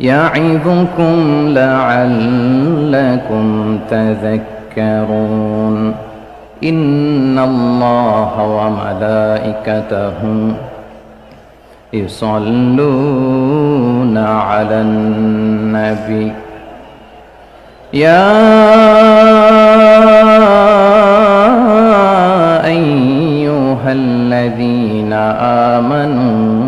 يعظكم لعلكم تذكرون. إن الله وملائكته يصلون على النبي. يا أيها الذين آمنوا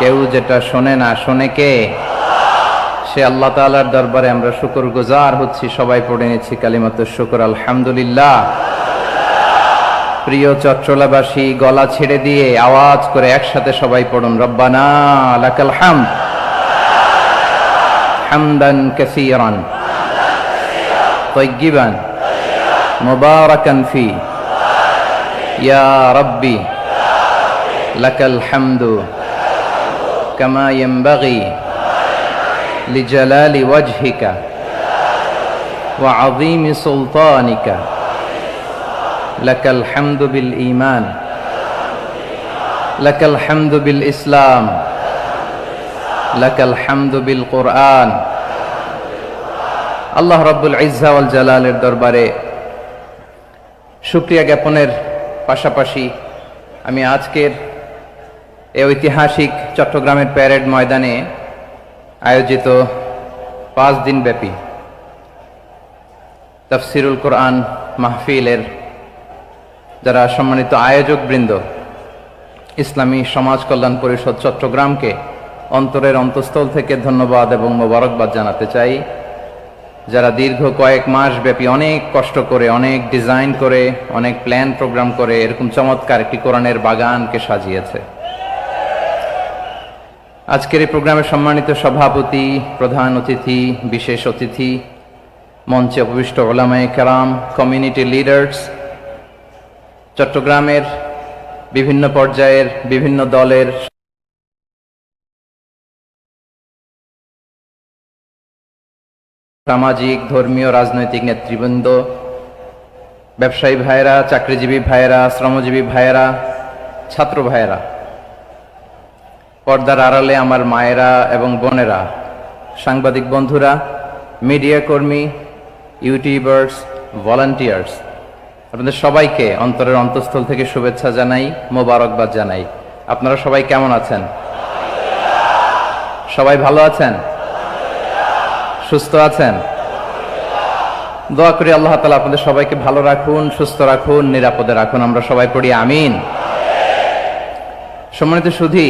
কেউ যেটা শোনে না শোনে কে সে আল্লাহ তাআলার দরবারে আমরা শুকর গুজার হচ্ছি সবাই পড়ে নিচ্ছি কালিমাত শুকর আলহামদুলিল্লাহ প্রিয় চট্টলাবাসী গলা ছেড়ে দিয়ে আওয়াজ করে একসাথে সবাই পড়ুন রব্বানা লাকাল হামদ হামদান কাসীরান طيبا مباركا فيه يا ربي لك الحمد كما ينبغي لجلال وجهك وعظيم سلطانك لك الحمد بالإيمان لك الحمد بالإسلام لك الحمد بالقرآن আল্লাহ রব্বুল ইজ্জা ওয়াল জালালের দরবারে শুক্রিয়া জ্ঞাপনের পাশাপাশি আমি আজকের এই ঐতিহাসিক চট্টগ্রামের প্যারেড ময়দানে আয়োজিত পাঁচ দিন ব্যাপী তফসিরুল কোরআন মাহফিলের যারা সম্মানিত আয়োজক বৃন্দ, ইসলামী সমাজ কল্যাণ পরিষদ চট্টগ্রামকে অন্তরের অন্তঃস্থল থেকে ধন্যবাদ এবং মোবারকবাদ জানাতে চাই। যারা দীর্ঘ কয়েক মাস ব্যাপী অনেক কষ্ট করে, অনেক ডিজাইন করে, অনেক প্ল্যান প্রোগ্রাম করে, এরকম চমৎকার একটি কোরআনের বাগানকে সাজিয়েছে। আজকের এই প্রোগ্রামের সম্মানিত সভাপতি, প্রধান অতিথি, বিশেষ অতিথি, মঞ্চে উপবিষ্ট ওলামায়ে কেরাম কমিউনিটি লিডার্স চট্টগ্রামের বিভিন্ন পর্যায়ের বিভিন্ন দলের সামাজিক, ধর্মীয়, রাজনৈতিক নেতৃবৃন্দ, ব্যবসায়ী ভাইয়েরা, চাকরিজীবী ভাইয়েরা, শ্রমজীবী ভাইয়েরা, ছাত্র ভাইয়েরা। পর্দার আড়ালে আমার মায়েরা এবং বোনেরা, সাংবাদিক বন্ধুরা, মিডিয়া কর্মী, ইউটিউবার্স, ভলান্টিয়ার্স, আপনাদের সবাইকে অন্তরের অন্তঃস্থল থেকে শুভেচ্ছা জানাই, মোবারকবাদ জানাই। আপনারা সবাই কেমন আছেন? সবাই ভালো আছেন? সুস্থ আছেন? দোয়া করি আল্লাহ তালা আপনাদের সবাইকে ভালো রাখুন, সুস্থ রাখুন, নিরাপদে রাখুন। আমরা সবাই পড়ি আমিন। সম্মানিত সুধী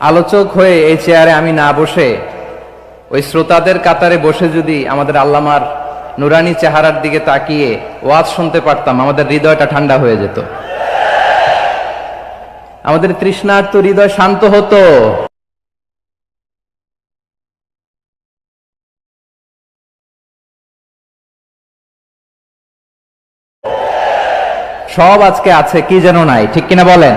আলোচক হয়ে এই চেয়ারে আমি না বসে, ওই শ্রোতাদের কাতারে বসে যদি আমাদের আল্লামার নুরানি চেহারার দিকে তাকিয়ে ওয়াজ শুনতে পারতাম, আমাদের হৃদয়টা ঠান্ডা হয়ে যেত। আমাদের তৃষ্ণার্ত হৃদয় শান্ত হতো। সব আজকে আছে, কি যেন নাই, ঠিক কিনা বলেন?